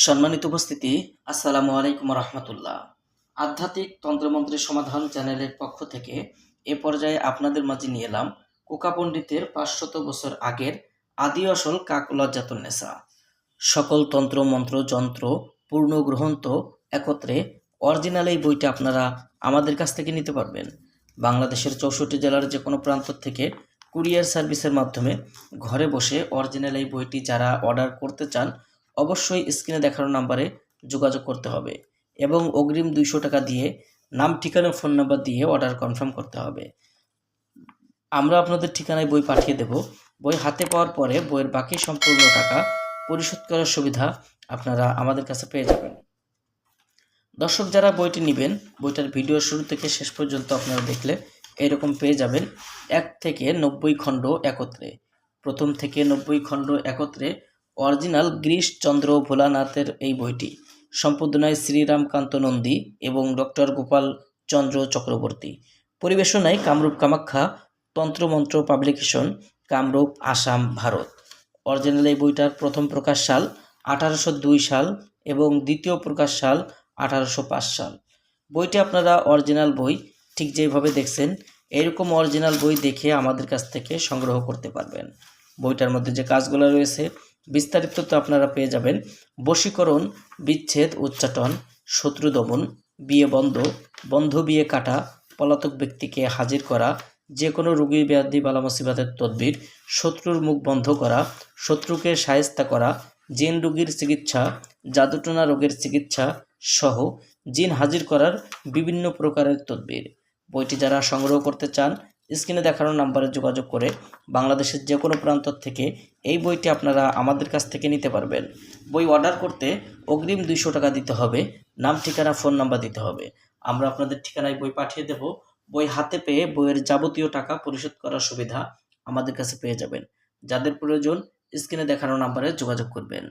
সম্মানিত উপস্থিতি, আসসালামু আলাইকুম রহমতুল্লাহ। আধ্যাত্মিক তন্ত্রমন্ত্রের সমাধান চ্যানেলের পক্ষ থেকে এ পর্যায়ে আপনাদের মাঝে নিয়ে এলাম কোকা পণ্ডিতের পাঁচশত বছর আগের আদি আসল কাক লজ্জাতুন্নেসা সকল তন্ত্র, মন্ত্র, যন্ত্র, পূর্ণ গ্রন্থ একত্রে অরিজিনাল এই বইটা আপনারা আমাদের কাছ থেকে নিতে পারবেন। বাংলাদেশের চৌষট্টি জেলার যে কোনো প্রান্ত থেকে কুরিয়ার সার্ভিসের মাধ্যমে ঘরে বসে অরিজিনাল এই বইটি যারা অর্ডার করতে চান অবশ্যই স্ক্রিনে দেখানো নাম্বারে যোগাযোগ করতে হবে এবং অগ্রিম দুইশো টাকা দিয়ে নাম, ঠিকানা, ফোন নাম্বার দিয়ে অর্ডার কনফার্ম করতে হবে। আমরা আপনাদের ঠিকানায় বই পাঠিয়ে দেব। বই হাতে পাওয়ার পরে বইয়ের বাকি সম্পূর্ণ টাকা পরিশোধ করার সুবিধা আপনারা আমাদের কাছে পেয়ে যাবেন। দর্শক, যারা বইটি নেবেন, বইটার ভিডিও শুরু থেকে শেষ পর্যন্ত আপনারা দেখলে এরকম পেয়ে যাবেন। এক থেকে নব্বই খণ্ড একত্রে। প্রথম থেকে নব্বই খণ্ড একত্রে অরিজিনাল গিরিশচন্দ্র ভোলানাথের এই বইটি। সম্পাদনায় শ্রীরামকান্ত নন্দী এবং ডক্টর গোপাল চন্দ্র চক্রবর্তী। পরিবেশনায় কামরূপ কামাখ্যা, তন্ত্রমন্ত্র পাবলিকেশন, কামরূপ আসাম, ভারত। অরিজিনাল এই বইটার প্রথম প্রকাশ সাল আঠারোশো দুই সাল এবং দ্বিতীয় প্রকাশ সাল আঠারোশো পাঁচ সাল। বইটি আপনারা অরিজিনাল বই ঠিক যেভাবে দেখছেন, এরকম অরিজিনাল বই দেখে আমাদের কাছ থেকে সংগ্রহ করতে পারবেন। বইটার মধ্যে যে কাজগুলো রয়েছে বিস্তারিত তো আপনারা পেয়ে যাবেন। বশীকরণ, বিচ্ছেদ, উচ্চাটন, শত্রু দমন, বিয়ে বন্ধ বন্ধ বিয়ে কাটা, পলাতক ব্যক্তিকে হাজির করা যে কোনো রোগী ব্যাধি বালা মুসিবাতের তদবির, শত্রুর মুখ বন্ধ করা, শত্রুকে সায়স্তা করা, জিন রোগীর চিকিৎসা, জাদুটনা রোগের চিকিৎসা সহ জিন হাজির করার বিভিন্ন প্রকারের তদবির। বইটি যারা সংগ্রহ করতে চান স্ক্রিনে দেখানো নাম্বারে যোগাযোগ করে বাংলাদেশের যে কোনো প্রান্ত থেকে এই বইটি আপনারা আমাদের কাছ থেকে নিতে পারবেন। বই অর্ডার করতে অগ্রিম দুইশো টাকা দিতে হবে, নাম, ঠিকানা ফোন নাম্বার দিতে হবে। আমরা আপনাদের ঠিকানায় বই পাঠিয়ে দেব। বই হাতে পেয়ে বইয়ের যাবতীয় টাকা পরিশোধ করার সুবিধা আমাদের কাছে পেয়ে যাবেন। যাদের প্রয়োজন, স্ক্রিনে দেখানো নাম্বারে যোগাযোগ করবেন।